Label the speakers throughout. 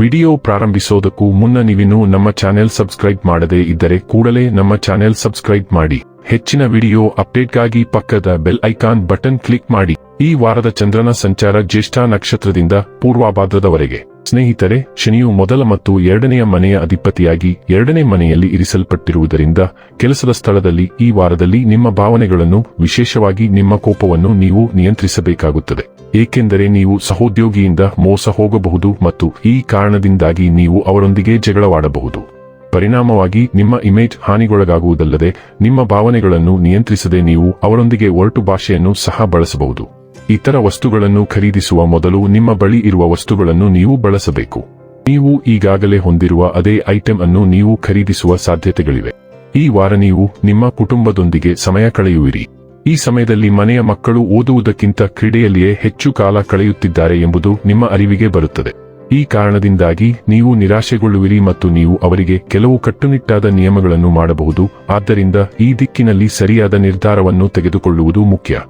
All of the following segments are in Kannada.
Speaker 1: ವಿಡಿಯೋ ಪ್ರಾರಂಭಿಸೋದಕ್ಕೂ ಮುನ್ನ ನೀವಿನ್ನೂ ನಮ್ಮ ಚಾನೆಲ್ ಸಬ್ಸ್ಕ್ರೈಬ್ ಮಾಡದೇ ಇದ್ದರೆ ಕೂಡಲೇ ನಮ್ಮ ಚಾನೆಲ್ ಸಬ್ಸ್ಕ್ರೈಬ್ ಮಾಡಿ. ಹೆಚ್ಚಿನ ವಿಡಿಯೋ ಅಪ್ಡೇಟ್ಗಾಗಿ ಪಕ್ಕದ ಬೆಲ್ ಐಕಾನ್ ಬಟನ್ ಕ್ಲಿಕ್ ಮಾಡಿ. ಈ ವಾರದ ಚಂದ್ರನ ಸಂಚಾರ ಜ್ಯೇಷ್ಠ ನಕ್ಷತ್ರದಿಂದ ಪೂರ್ವಾಭಾದ್ರದವರೆಗೆ ಸ್ನೇಹಿತರೆ, ಶನಿಯು ಮೊದಲ ಮತ್ತು ಎರಡನೆಯ ಮನೆಯ ಅಧಿಪತಿಯಾಗಿ ಎರಡನೇ ಮನೆಯಲ್ಲಿ ಇರಿಸಲ್ಪಟ್ಟಿರುವುದರಿಂದ ಕೆಲಸದ ಸ್ಥಳದಲ್ಲಿ ಈ ವಾರದಲ್ಲಿ ನಿಮ್ಮ ಭಾವನೆಗಳನ್ನು ವಿಶೇಷವಾಗಿ ನಿಮ್ಮ ಕೋಪವನ್ನು ನೀವು ನಿಯಂತ್ರಿಸಬೇಕಾಗುತ್ತದೆ. ಏಕೆಂದರೆ ನೀವು ಸಹೋದ್ಯೋಗಿಯಿಂದ ಮೋಸ ಹೋಗಬಹುದು ಮತ್ತು ಈ ಕಾರಣದಿಂದಾಗಿ ನೀವು ಅವರೊಂದಿಗೆ ಜಗಳವಾಡಬಹುದು. ಪರಿಣಾಮವಾಗಿ ನಿಮ್ಮ ಇಮೇಜ್ ಹಾನಿಗೊಳಗಾಗುವುದಲ್ಲದೆ ನಿಮ್ಮ ಭಾವನೆಗಳನ್ನು ನಿಯಂತ್ರಿಸದೆ ನೀವು ಅವರೊಂದಿಗೆ ಒರಟು ಭಾಷೆಯನ್ನು ಸಹ ಬಳಸಬಹುದು. ಇತರ ವಸ್ತುಗಳನ್ನು ಖರೀದಿಸುವ ಮೊದಲು ನಿಮ್ಮ ಬಳಿ ಇರುವ ವಸ್ತುಗಳನ್ನು ನೀವು ಬಳಸಬೇಕು. ನೀವು ಈಗಾಗಲೇ ಹೊಂದಿರುವ ಅದೇ ಐಟಂ ಅನ್ನು ನೀವು ಖರೀದಿಸುವ ಸಾಧ್ಯತೆಗಳಿವೆ. ಈ ವಾರ ನೀವು ನಿಮ್ಮ ಕುಟುಂಬದೊಂದಿಗೆ ಸಮಯ ಕಳೆಯುವಿರಿ. ಈ ಸಮಯದಲ್ಲಿ ಮನೆಯ ಮಕ್ಕಳು ಓದುವುದಕ್ಕಿಂತ ಕ್ರೀಡೆಯಲ್ಲಿಯೇ ಹೆಚ್ಚು ಕಾಲ ಕಳೆಯುತ್ತಿದ್ದಾರೆ ಎಂಬುದು ನಿಮ್ಮ ಅರಿವಿಗೆ ಬರುತ್ತದೆ. ಈ ಕಾರಣದಿಂದಾಗಿ ನೀವು ನಿರಾಶೆಗೊಳ್ಳುವಿರಿ ಮತ್ತು ನೀವು ಅವರಿಗೆ ಕೆಲವು ಕಟ್ಟುನಿಟ್ಟಾದ ನಿಯಮಗಳನ್ನು ಮಾಡಬಹುದು, ಆದ್ದರಿಂದ ಈ ದಿಕ್ಕಿನಲ್ಲಿ ಸರಿಯಾದ ನಿರ್ಧಾರವನ್ನು ತೆಗೆದುಕೊಳ್ಳುವುದು ಮುಖ್ಯ.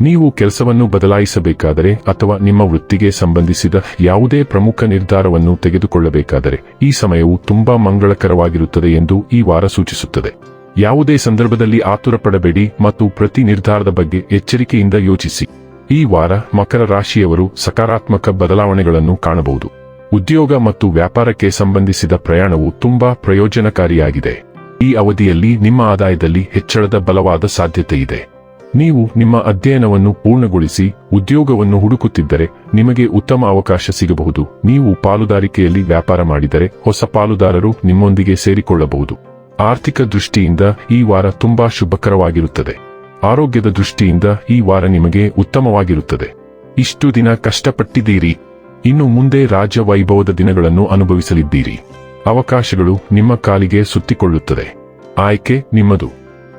Speaker 1: ನೀವು ಕೆಲಸವನ್ನು ಬದಲಾಯಿಸಬೇಕಾದರೆ ಅಥವಾ ನಿಮ್ಮ ವೃತ್ತಿಗೆ ಸಂಬಂಧಿಸಿದ ಯಾವುದೇ ಪ್ರಮುಖ ನಿರ್ಧಾರವನ್ನು ತೆಗೆದುಕೊಳ್ಳಬೇಕಾದರೆ ಈ ಸಮಯವು ತುಂಬಾ ಮಂಗಳಕರವಾಗಿರುತ್ತದೆ ಎಂದು ಈ ವಾರ ಸೂಚಿಸುತ್ತದೆ. ಯಾವುದೇ ಸಂದರ್ಭದಲ್ಲಿ ಆತುರಪಡಬೇಡಿ ಮತ್ತು ಪ್ರತಿ ನಿರ್ಧಾರದ ಬಗ್ಗೆ ಎಚ್ಚರಿಕೆಯಿಂದ ಯೋಚಿಸಿ. ಈ ವಾರ ಮಕರ ರಾಶಿಯವರು ಸಕಾರಾತ್ಮಕ ಬದಲಾವಣೆಗಳನ್ನು ಕಾಣಬಹುದು. ಉದ್ಯೋಗ ಮತ್ತು ವ್ಯಾಪಾರಕ್ಕೆ ಸಂಬಂಧಿಸಿದ ಪ್ರಯಾಣವು ತುಂಬಾ ಪ್ರಯೋಜನಕಾರಿಯಾಗಿದೆ. ಈ ಅವಧಿಯಲ್ಲಿ ನಿಮ್ಮ ಆದಾಯದಲ್ಲಿ ಹೆಚ್ಚಳದ ಬಲವಾದ ಸಾಧ್ಯತೆ ಇದೆ. ನೀವು ನಿಮ್ಮ ಅಧ್ಯಯನವನ್ನು ಪೂರ್ಣಗೊಳಿಸಿ, ಉದ್ಯೋಗವನ್ನು ಹುಡುಕುತ್ತಿದ್ದರೆ ನಿಮಗೆ ಉತ್ತಮ ಅವಕಾಶ ಸಿಗಬಹುದು. ನೀವು ಪಾಲುದಾರಿಕೆಯಲ್ಲಿ ವ್ಯಾಪಾರ ಮಾಡಿದರೆ ಹೊಸ ಪಾಲುದಾರರು ನಿಮ್ಮೊಂದಿಗೆ ಸೇರಿಕೊಳ್ಳಬಹುದು. ಆರ್ಥಿಕ ದೃಷ್ಟಿಯಿಂದ ಈ ವಾರ ತುಂಬಾ ಶುಭಕರವಾಗಿರುತ್ತದೆ. ಆರೋಗ್ಯದ ದೃಷ್ಟಿಯಿಂದ ಈ ವಾರ ನಿಮಗೆ ಉತ್ತಮವಾಗಿರುತ್ತದೆ. ಇಷ್ಟು ದಿನ ಕಷ್ಟಪಟ್ಟಿದ್ದೀರಿ. ಇನ್ನು ಮುಂದೆ ರಾಜ್ಯ ವೈಭವದ ದಿನಗಳನ್ನು ಅನುಭವಿಸಲಿದ್ದೀರಿ. ಅವಕಾಶಗಳು ನಿಮ್ಮ ಕಾಲಿಗೆ ಸುತ್ತಿಕೊಳ್ಳುತ್ತದೆ. ಆಯ್ಕೆ ನಿಮ್ಮದು.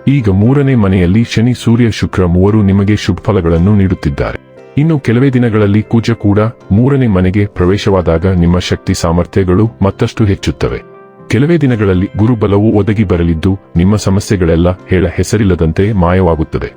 Speaker 1: ಈಗ ಮೂರನೇ ಮನೆಯಲ್ಲಿ ಶನಿ, ಸೂರ್ಯ, ಶುಕ್ರ ಮೂವರು ನಿಮಗೆ ಶುಭ ಫಲಗಳನ್ನು ನೀಡುತ್ತಿದ್ದಾರೆ. ಇನ್ನು ಕೆಲವೇ ದಿನಗಳಲ್ಲಿ ಕೂಜ ಕೂಡ ಮೂರನೇ ಮನೆಗೆ ಪ್ರವೇಶವಾದಾಗ ನಿಮ್ಮ ಶಕ್ತಿ ಸಾಮರ್ಥ್ಯಗಳು ಮತ್ತಷ್ಟು ಹೆಚ್ಚುತ್ತವೆ. ಕೆಲವೇ ದಿನಗಳಲ್ಲಿ ಗುರುಬಲವು ಒದಗಿ ಬರಲಿದ್ದು ನಿಮ್ಮ ಸಮಸ್ಯೆಗಳೆಲ್ಲ ಹೇಳ ಹೆಸರಿಲ್ಲದಂತೆ ಮಾಯವಾಗುತ್ತದೆ.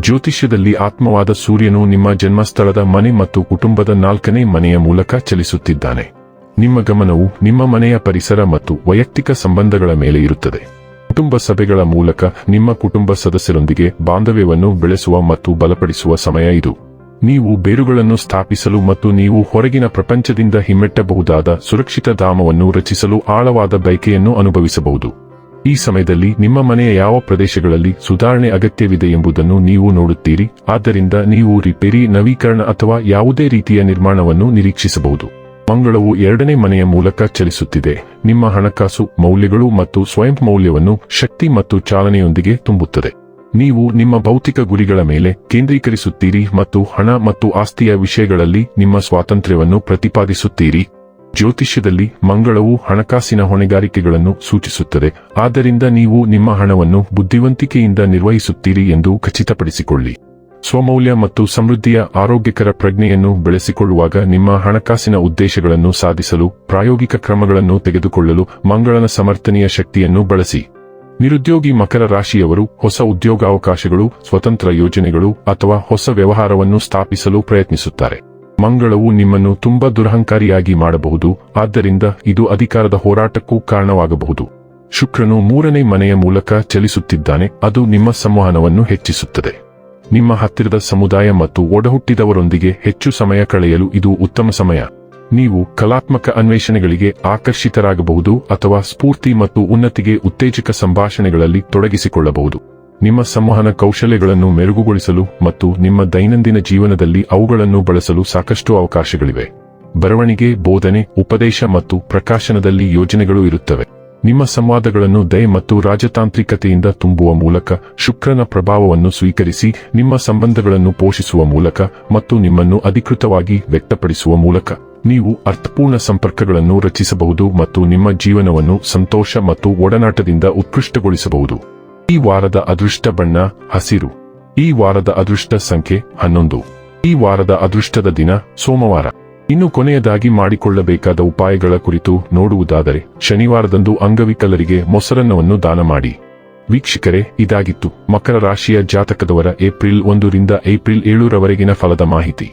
Speaker 1: ಜ್ಯೋತಿಷ್ಯದಲ್ಲಿ ಆತ್ಮವಾದ ಸೂರ್ಯನು ನಿಮ್ಮ ಜನ್ಮಸ್ಥಳದ ಮನೆ ಮತ್ತು ಕುಟುಂಬದ ನಾಲ್ಕನೇ ಮನೆಯ ಮೂಲಕ ಚಲಿಸುತ್ತಿದ್ದಾನೆ. ನಿಮ್ಮ ಗಮನವು ನಿಮ್ಮ ಮನೆಯ ಪರಿಸರ ಮತ್ತು ವೈಯಕ್ತಿಕ ಸಂಬಂಧಗಳ ಮೇಲೆ ಇರುತ್ತದೆ. ಕುಟುಂಬ ಸಭೆಗಳ ಮೂಲಕ ನಿಮ್ಮ ಕುಟುಂಬ ಸದಸ್ಯರೊಂದಿಗೆ ಬಾಂಧವ್ಯವನ್ನು ಬೆಳೆಸುವ ಮತ್ತು ಬಲಪಡಿಸುವ ಸಮಯ ಇದು. ನೀವು ಬೇರುಗಳನ್ನು ಸ್ಥಾಪಿಸಲು ಮತ್ತು ನೀವು ಹೊರಗಿನ ಪ್ರಪಂಚದಿಂದ ಹಿಮ್ಮೆಟ್ಟಬಹುದಾದ ಸುರಕ್ಷಿತ ಧಾಮವನ್ನು ರಚಿಸಲು ಆಳವಾದ ಬಯಕೆಯನ್ನು ಅನುಭವಿಸಬಹುದು. ಈ ಸಮಯದಲ್ಲಿ ನಿಮ್ಮ ಮನೆಯ ಯಾವ ಪ್ರದೇಶಗಳಲ್ಲಿ ಸುಧಾರಣೆ ಅಗತ್ಯವಿದೆ ಎಂಬುದನ್ನು ನೀವು ನೋಡುತ್ತೀರಿ. ಆದ್ದರಿಂದ ನೀವು ರಿಪೇರಿ, ನವೀಕರಣ ಅಥವಾ ಯಾವುದೇ ರೀತಿಯ ನಿರ್ಮಾಣವನ್ನು ನಿರೀಕ್ಷಿಸಬಹುದು. ಮಂಗಳವು ಎರಡನೇ ಮನೆಯ ಮೂಲಕ ಚಲಿಸುತ್ತಿದೆ. ನಿಮ್ಮ ಹಣಕಾಸು ಮೌಲ್ಯಗಳು ಮತ್ತು ಸ್ವಯಂ ಮೌಲ್ಯವನ್ನು ಶಕ್ತಿ ಮತ್ತು ಚಾಲನೆಯೊಂದಿಗೆ ತುಂಬುತ್ತದೆ. ನೀವು ನಿಮ್ಮ ಭೌತಿಕ ಗುರಿಗಳ ಮೇಲೆ ಕೇಂದ್ರೀಕರಿಸುತ್ತೀರಿ ಮತ್ತು ಹಣ ಮತ್ತು ಆಸ್ತಿಯ ವಿಷಯಗಳಲ್ಲಿ ನಿಮ್ಮ ಸ್ವಾತಂತ್ರ್ಯವನ್ನು ಪ್ರತಿಪಾದಿಸುತ್ತೀರಿ. ಜ್ಯೋತಿಷ್ಯದಲ್ಲಿ ಮಂಗಳವು ಹಣಕಾಸಿನ ಹೊಣೆಗಾರಿಕೆಗಳನ್ನು ಸೂಚಿಸುತ್ತದೆ. ಆದ್ದರಿಂದ ನೀವು ನಿಮ್ಮ ಹಣವನ್ನು ಬುದ್ಧಿವಂತಿಕೆಯಿಂದ ನಿರ್ವಹಿಸುತ್ತೀರಿ ಎಂದು ಖಚಿತಪಡಿಸಿಕೊಳ್ಳಿ. ಸ್ವಮೌಲ್ಯ ಮತ್ತು ಸಮೃದ್ಧಿಯ ಆರೋಗ್ಯಕರ ಪ್ರಜ್ಞೆಯನ್ನು ಬೆಳೆಸಿಕೊಳ್ಳುವಾಗ ನಿಮ್ಮ ಹಣಕಾಸಿನ ಉದ್ದೇಶಗಳನ್ನು ಸಾಧಿಸಲು, ಪ್ರಾಯೋಗಿಕ ಕ್ರಮಗಳನ್ನು ತೆಗೆದುಕೊಳ್ಳಲು, ಮಂಗಳನ ಸಮರ್ಥನೀಯ ಶಕ್ತಿಯನ್ನು ಬಳಸಿ. ನಿರುದ್ಯೋಗಿ ಮಕರ ರಾಶಿಯವರು, ಹೊಸ ಉದ್ಯೋಗಾವಕಾಶಗಳು, ಸ್ವತಂತ್ರ ಯೋಜನೆಗಳು ಅಥವಾ ಹೊಸ ವ್ಯವಹಾರವನ್ನು ಸ್ಥಾಪಿಸಲು ಪ್ರಯತ್ನಿಸುತ್ತಾರೆ. ಮಂಗಳವು ನಿಮ್ಮನ್ನು ತುಂಬಾ ದುರಹಂಕಾರಿಯಾಗಿ ಮಾಡಬಹುದು, ಆದ್ದರಿಂದ ಇದು ಅಧಿಕಾರದ ಹೋರಾಟಕ್ಕೂ ಕಾರಣವಾಗಬಹುದು. ಶುಕ್ರನು ಮೂರನೇ ಮನೆಯ ಮೂಲಕ ಚಲಿಸುತ್ತಿದ್ದಾನೆ, ಅದು ನಿಮ್ಮ ಸಂವಹನವನ್ನು ಹೆಚ್ಚಿಸುತ್ತದೆ. ನಿಮ್ಮ ಹತ್ತಿರದ ಸಮುದಾಯ ಮತ್ತು ಒಡಹುಟ್ಟಿದವರೊಂದಿಗೆ ಹೆಚ್ಚು ಸಮಯ ಕಳೆಯಲು ಇದು ಉತ್ತಮ ಸಮಯ. ನೀವು ಕಲಾತ್ಮಕ ಅನ್ವೇಷಣೆಗಳಿಗೆ ಆಕರ್ಷಿತರಾಗಬಹುದು ಅಥವಾ ಸ್ಫೂರ್ತಿ ಮತ್ತು ಉನ್ನತಿಗೆ ಉತ್ತೇಜಕ ಸಂಭಾಷಣೆಗಳಲ್ಲಿ ತೊಡಗಿಸಿಕೊಳ್ಳಬಹುದು. ನಿಮ್ಮ ಸಂವಹನ ಕೌಶಲ್ಯಗಳನ್ನು ಮೆರುಗುಗೊಳಿಸಲು ಮತ್ತು ನಿಮ್ಮ ದೈನಂದಿನ ಜೀವನದಲ್ಲಿ ಅವುಗಳನ್ನು ಬಳಸಲು ಸಾಕಷ್ಟು ಅವಕಾಶಗಳಿವೆ. ಬರವಣಿಗೆ, ಬೋಧನೆ, ಉಪದೇಶ ಮತ್ತು ಪ್ರಕಾಶನದಲ್ಲಿ ಯೋಜನೆಗಳು ಇರುತ್ತವೆ. ನಿಮ್ಮ ಸಂವಾದಗಳನ್ನು ದಯ ಮತ್ತು ರಾಜತಾಂತ್ರಿಕತೆಯಿಂದ ತುಂಬುವ ಮೂಲಕ ಶುಕ್ರನ ಪ್ರಭಾವವನ್ನು ಸ್ವೀಕರಿಸಿ ನಿಮ್ಮ ಸಂಬಂಧಗಳನ್ನು ಪೋಷಿಸುವ ಮೂಲಕ ಮತ್ತು ನಿಮ್ಮನ್ನು ಅಧಿಕೃತವಾಗಿ ವ್ಯಕ್ತಪಡಿಸುವ ಮೂಲಕ. ನೀವು ಅರ್ಥಪೂರ್ಣ ಸಂಪರ್ಕಗಳನ್ನು ರಚಿಸಬಹುದು ಮತ್ತು ನಿಮ್ಮ ಜೀವನವನ್ನು ಸಂತೋಷ ಮತ್ತು ಒಡನಾಟದಿಂದ ಉತ್ಕೃಷ್ಟಗೊಳಿಸಬಹುದು. ಈ ವಾರದ ಅದೃಷ್ಟ ಬಣ್ಣ, ಹಸಿರು. ಈ ವಾರದ ಅದೃಷ್ಟ ಸಂಖ್ಯೆ ಹನ್ನೊಂದು. ಈ ವಾರದ ಅದೃಷ್ಟದ ದಿನ, ಸೋಮವಾರ. ಇನ್ನು ಕೊನೆಯದಾಗಿ ಮಾಡಿಕೊಳ್ಳಬೇಕಾದ ಉಪಾಯಗಳ ಕುರಿತು ನೋಡುವುದಾದರೆ, ಶನಿವಾರದಂದು ಅಂಗವಿಕಲರಿಗೆ ಮೊಸರನ್ನವನ್ನು ದಾನ ಮಾಡಿ. ವೀಕ್ಷಕರೇ, ಇದಾಗಿತ್ತು ಮಕರ ರಾಶಿಯ ಜಾತಕದವರ ಏಪ್ರಿಲ್ ಒಂದರಿಂದ ಏಪ್ರಿಲ್ ಏಳರವರೆಗಿನ ಫಲದ ಮಾಹಿತಿ.